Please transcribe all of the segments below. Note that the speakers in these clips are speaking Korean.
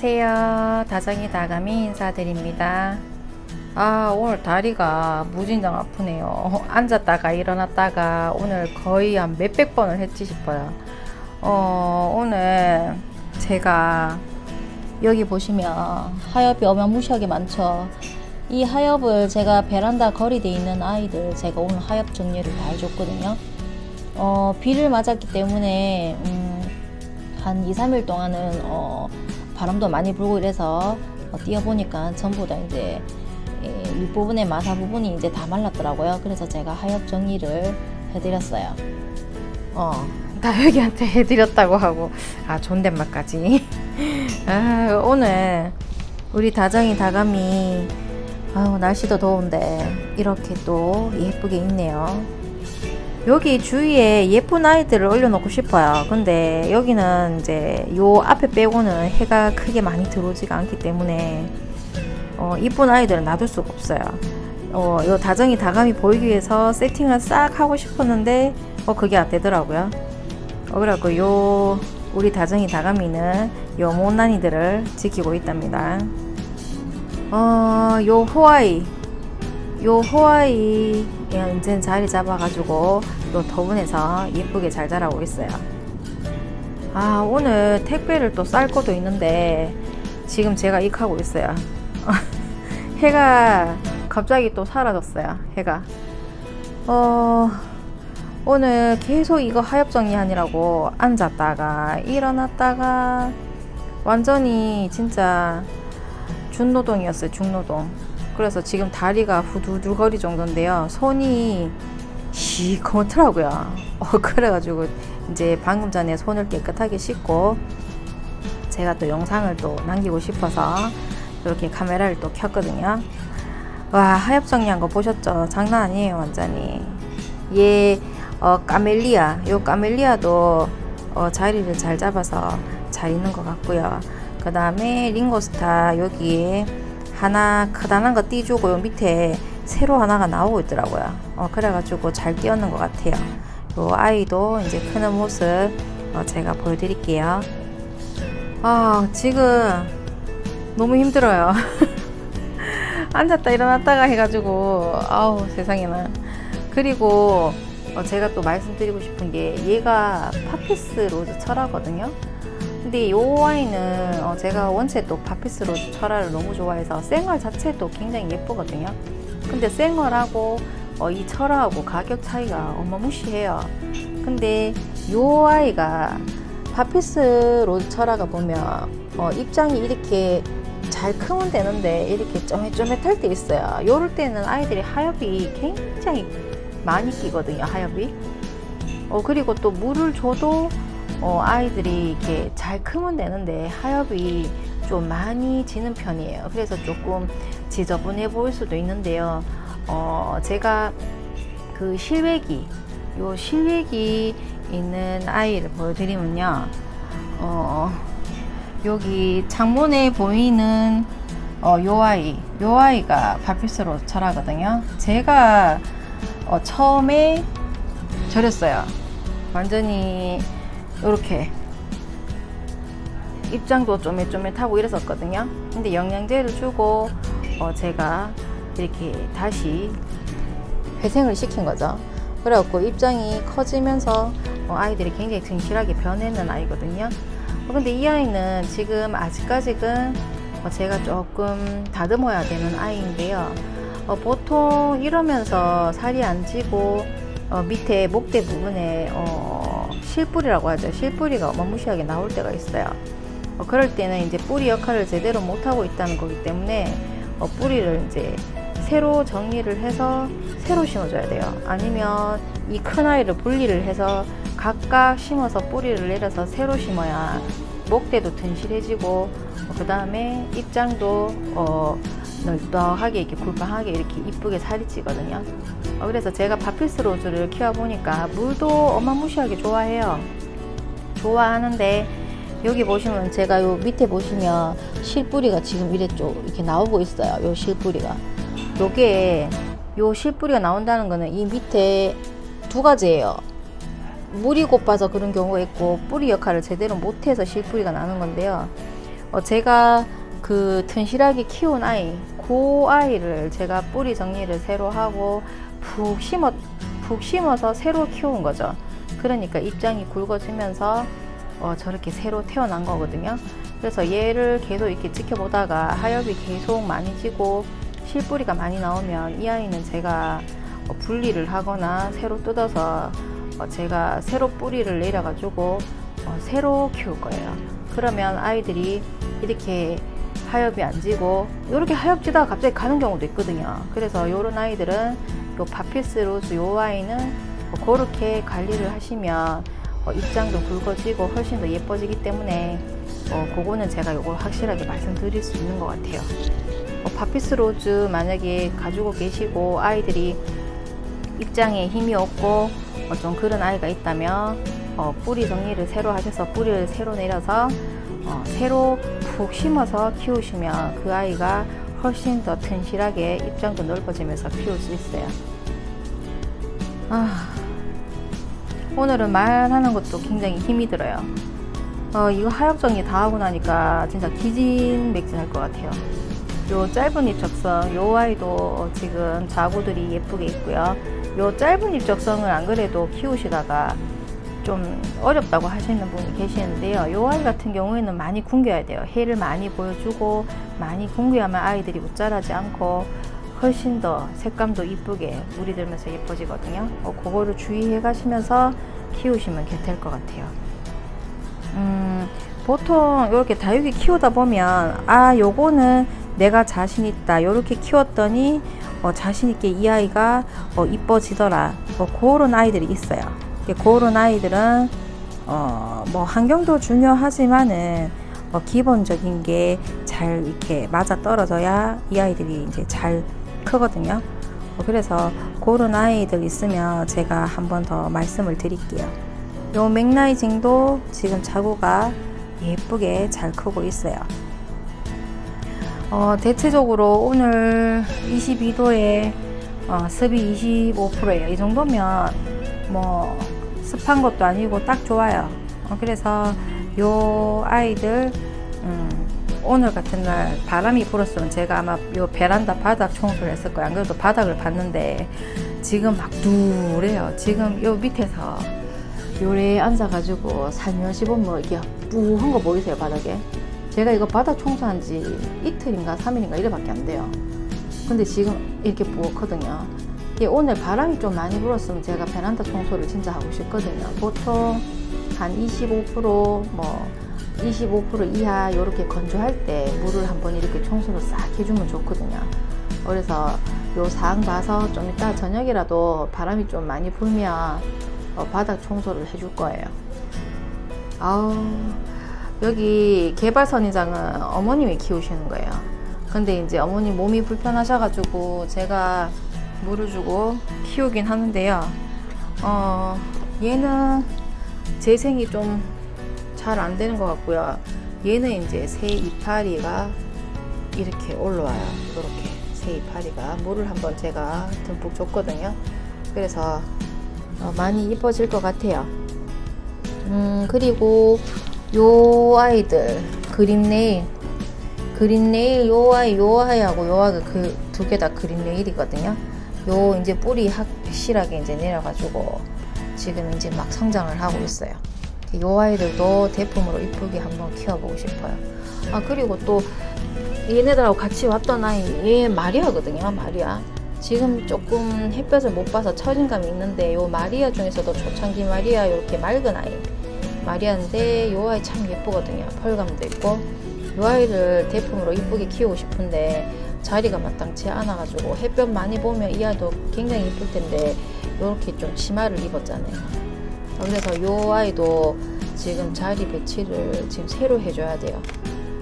안녕하세요. 다정이 다감이 인사드립니다. 아, 오늘 다리가 무진장 아프네요. 앉았다가 일어났다가 오늘 거의 한 몇백 번을 했지 싶어요. 어, 오늘 제가 여기 보시면 하엽이 어마무시하게 많죠. 이 하엽을 제가 베란다 거리대 있는 아이들 제가 오늘 하엽 정리를 다 해줬거든요. 어, 비를 맞았기 때문에 음, 한 2, 3일 동안은 어, 바람도 많이 불고 이래서 어, 뛰어보니까 전부 다 이제 예, 윗부분에 마사 부분이 이제 다 말랐더라고요. 그래서 제가 하엽 정리를 해드렸어요. 어, 다혁이한테 해드렸다고 하고 아 존댓말까지. 아, 오늘 우리 다정이 다감이 아우 날씨도 더운데 이렇게 또 예쁘게 있네요. 여기 주위에 예쁜 아이들을 올려놓고 싶어요. 근데 여기는 이제 요 앞에 빼고는 해가 크게 많이 들어오지가 않기 때문에 어, 이쁜 아이들은 놔둘 수가 없어요. 어, 요 다정이 다감이 보이기 위해서 세팅을 싹 하고 싶었는데 어, 그게 안 되더라고요. 어, 그래갖고 요 우리 다정이 다감이는 요 못난이들을 지키고 있답니다. 어, 요 호아이 요 호아이 이제 자리 잡아가지고 또 더분해서 예쁘게 잘 자라고 있어요. 아 오늘 택배를 또 쌀 것도 있는데 지금 제가 익하고 있어요. 해가 갑자기 또 사라졌어요. 해가. 어 오늘 계속 이거 하엽 정리하느라고 앉았다가 일어났다가 완전히 진짜 중노동이었어요. 중노동. 그래서 지금 다리가 후두두거리 정도인데요. 손이 시커멓더라고요. 어, 그래가지고 이제 방금 전에 손을 깨끗하게 씻고 제가 또 영상을 또 남기고 싶어서 이렇게 카메라를 또 켰거든요. 와 하엽 정리한 거 보셨죠? 장난 아니에요 완전히. 얘 어, 까멜리아 요 까멜리아도 어, 자리를 잘 잡아서 잘 있는 것 같고요. 그 다음에 링고스타 여기에 하나 크다란 거 띄주고 요 밑에 새로 하나가 나오고 있더라고요. 어, 그래가지고 잘 뛰었는 것 같아요. 요 아이도 이제 크는 모습 어, 제가 보여드릴게요. 아 지금 너무 힘들어요. 앉았다 일어났다가 해가지고 아우 세상에나 그리고 어, 제가 또 말씀드리고 싶은 게 얘가 파피스 로즈 철화거든요. 근데 요 아이는 어 제가 원체 또 파피스 로즈 철화를 너무 좋아해서 생얼 자체도 굉장히 예쁘거든요. 근데 생얼하고 어, 이 철화하고 가격 차이가 어마무시해요. 근데 요 아이가 파피스 로즈 철화가 보면 어, 입장이 이렇게 잘 크면 되는데 이렇게 쪼매쪼매할 때 있어요. 요럴 때는 아이들이 하엽이 굉장히 많이 끼거든요. 하엽이. 어 그리고 또 물을 줘도 어, 아이들이 이렇게 잘 크면 되는데 하엽이 좀 많이 지는 편이에요. 그래서 조금 지저분해 보일 수도 있는데요. 어, 제가 그 실외기, 요 실외기 있는 아이를 보여드리면요. 어, 여기 창문에 보이는 어, 요 아이, 요 아이가 파피스로 철하거든요. 제가 어, 처음에 절였어요. 완전히 이렇게 입장도 쪼매쪼매하고 이랬었거든요. 근데 영양제를 주고 어 제가 이렇게 다시 회생을 시킨 거죠. 그래갖고 입장이 커지면서 어 아이들이 굉장히 든실하게 변했는 아이거든요. 어 근데 이 아이는 지금 아직까지는 어 제가 조금 다듬어야 되는 아이인데요. 어 보통 이러면서 살이 안 찌고 어 밑에 목대 부분에 어 실뿌리라고 하죠. 실뿌리가 어마무시하게 나올 때가 있어요. 어, 그럴 때는 이제 뿌리 역할을 제대로 못하고 있다는 거기 때문에 어, 뿌리를 이제 새로 정리를 해서 새로 심어줘야 돼요. 아니면 이 큰 아이를 분리를 해서 각각 심어서 뿌리를 내려서 새로 심어야 목대도 튼실해지고 어, 그 다음에 입장도 어, 널떡하게 이렇게 굴빵하게 이렇게 이쁘게 살이 찌거든요. 어, 그래서 제가 바피스 로즈를 키워보니까 물도 어마무시하게 좋아해요. 좋아하는데 여기 보시면 제가 요 밑에 보시면 실뿌리가 지금 이랬죠. 이렇게 나오고 있어요. 요 실뿌리가. 요게 요 실뿌리가 나온다는 거는 이 밑에 두 가지예요. 물이 고빠서 그런 경우가 있고 뿌리 역할을 제대로 못해서 실뿌리가 나는 건데요. 어, 제가 그 튼실하게 키운 아이, 그 아이를 제가 뿌리 정리를 새로 하고 푹 심어 푹 심어서 새로 키운 거죠. 그러니까 입장이 굵어지면서 어, 저렇게 새로 태어난 거거든요. 그래서 얘를 계속 이렇게 지켜보다가 하엽이 계속 많이 지고 실뿌리가 많이 나오면 이 아이는 제가 어, 분리를 하거나 새로 뜯어서 어, 제가 새로 뿌리를 내려가지고 어, 새로 키울 거예요. 그러면 아이들이 이렇게 하엽이 안 지고 이렇게 하엽 지다가 갑자기 가는 경우도 있거든요. 그래서 이런 아이들은 요 바피스 로즈 요 아이는 어, 그렇게 관리를 하시면 어, 입장도 굵어지고 훨씬 더 예뻐지기 때문에 어, 그거는 제가 요걸 확실하게 말씀드릴 수 있는 것 같아요. 어, 바피스 로즈 만약에 가지고 계시고 아이들이 입장에 힘이 없고 어, 좀 그런 아이가 있다면 어, 뿌리 정리를 새로 하셔서 뿌리를 새로 내려서 어, 새로 푹 심어서 키우시면 그 아이가 훨씬 더 튼실하게 입장도 넓어지면서 키울 수 있어요. 아, 오늘은 말하는 것도 굉장히 힘이 들어요. 어, 이거 하엽 정리 다 하고 나니까 진짜 기진맥진할 것 같아요. 요 짧은 잎 적성, 요 아이도 지금 자구들이 예쁘게 있고요. 요 짧은 잎 적성을 안 그래도 키우시다가 좀 어렵다고 하시는 분이 계시는데요. 요 아이 같은 경우에는 많이 굶겨야 돼요. 해를 많이 보여주고 많이 굶겨야만 아이들이 못 자라지 않고 훨씬 더 색감도 이쁘게 물이 들면서 예뻐지거든요. 어, 그거를 주의해 가시면서 키우시면 될 것 같아요. 음, 보통 이렇게 다육이 키우다 보면 아 요거는 내가 자신 있다 요렇게 키웠더니 어, 자신 있게 이 아이가 어, 이뻐지더라 뭐 그런 아이들이 있어요 그런 아이들은 어, 뭐 환경도 중요하지만은 어, 기본적인 게 잘 이렇게 맞아 떨어져야 이 아이들이 이제 잘 크거든요 어, 그래서 그런 아이들 있으면 제가 한 번 더 말씀을 드릴게요 요 맥라이징도 지금 자구가 예쁘게 잘 크고 있어요. 어, 대체적으로 오늘 22도에 어, 습이 25%예요. 이 정도면 뭐 습한 것도 아니고 딱 좋아요. 어, 그래서 요 아이들 음, 오늘 같은 날 바람이 불었으면 제가 아마 요 베란다 바닥 청소를 했을 거예요. 안 그래도 바닥을 봤는데 지금 막 누래요. 지금 요 밑에서 요래 앉아가지고 살며시 보면 이게 뿌한 거 보이세요 바닥에? 제가 이거 바닥 청소한 지 이틀인가 3일인가 이래밖에 안 돼요. 근데 지금 이렇게 부었거든요. 이게 오늘 바람이 좀 많이 불었으면 제가 베란다 청소를 진짜 하고 싶거든요. 보통 한 25%뭐 25% 이하 이렇게 건조할 때 물을 한번 이렇게 청소를 싹 해주면 좋거든요. 그래서 요 사항 봐서 좀 이따 저녁이라도 바람이 좀 많이 불면 어, 바닥 청소를 해줄 거예요. 아우 여기 개발선인장은 어머님이 키우시는 거예요. 근데 이제 어머니 몸이 불편하셔가지고 제가 물을 주고 키우긴 하는데요. 어 얘는 재생이 좀 잘 안 되는 것 같고요. 얘는 이제 새 이파리가 이렇게 올라와요. 이렇게 새 이파리가 물을 한번 제가 듬뿍 줬거든요. 그래서 어, 많이 이뻐질 것 같아요. 음, 그리고 요 아이들 그린 네일 그린 네일 요 아이 요 아이하고 요 아이 그두 개 다 그린 네일이거든요. 요 이제 뿌리 확실하게 이제 내려가지고 지금 이제 막 성장을 하고 있어요. 요 아이들도 대품으로 이쁘게 한번 키워보고 싶어요. 아 그리고 또 얘네들하고 같이 왔던 아이 얘 마리아거든요. 마리아. 지금 조금 햇볕을 못 봐서 처진감이 있는데 요 마리아 중에서도 초창기 마리아 이렇게 맑은 아이 마리아인데 요 아이 참 예쁘거든요 펄감도 있고 요 아이를 대품으로 이쁘게 키우고 싶은데 자리가 마땅치 않아 가지고 햇볕 많이 보면 이 아이도 굉장히 예쁠 텐데 요렇게 좀 치마를 입었잖아요 그래서 요 아이도 지금 자리 배치를 지금 새로 해줘야 돼요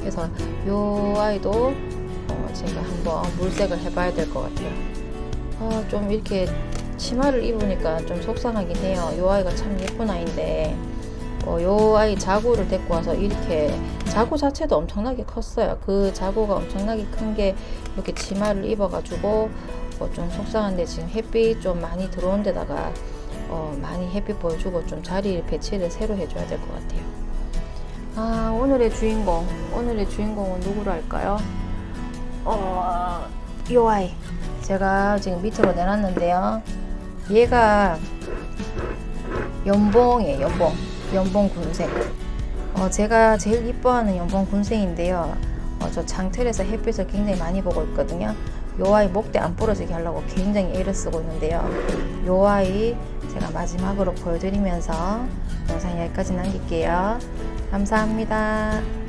그래서 요 아이도 어 제가 한번 물색을 해봐야 될 것 같아요 아, 좀 이렇게 치마를 입으니까 좀 속상하긴 해요. 요 아이가 참 예쁜 아이인데, 어, 요 아이 자구를 데리고 와서 이렇게 자구 자체도 엄청나게 컸어요. 그 자구가 엄청나게 큰 게 이렇게 치마를 입어가지고 어, 좀 속상한데 지금 햇빛 좀 많이 들어온 데다가 어, 많이 햇빛 보여주고 좀 자리 배치를 새로 해줘야 될 것 같아요. 아, 오늘의 주인공, 오늘의 주인공은 누구로 할까요? 어, 요 아이. 제가 지금 밑으로 내놨는데요. 얘가 연봉이에요, 연봉. 연봉 군생. 어, 제가 제일 이뻐하는 연봉 군생인데요. 어, 저 장틀에서 햇빛을 굉장히 많이 보고 있거든요. 요 아이 목대 안 부러지게 하려고 굉장히 애를 쓰고 있는데요. 요 아이 제가 마지막으로 보여드리면서 영상 여기까지 남길게요. 감사합니다.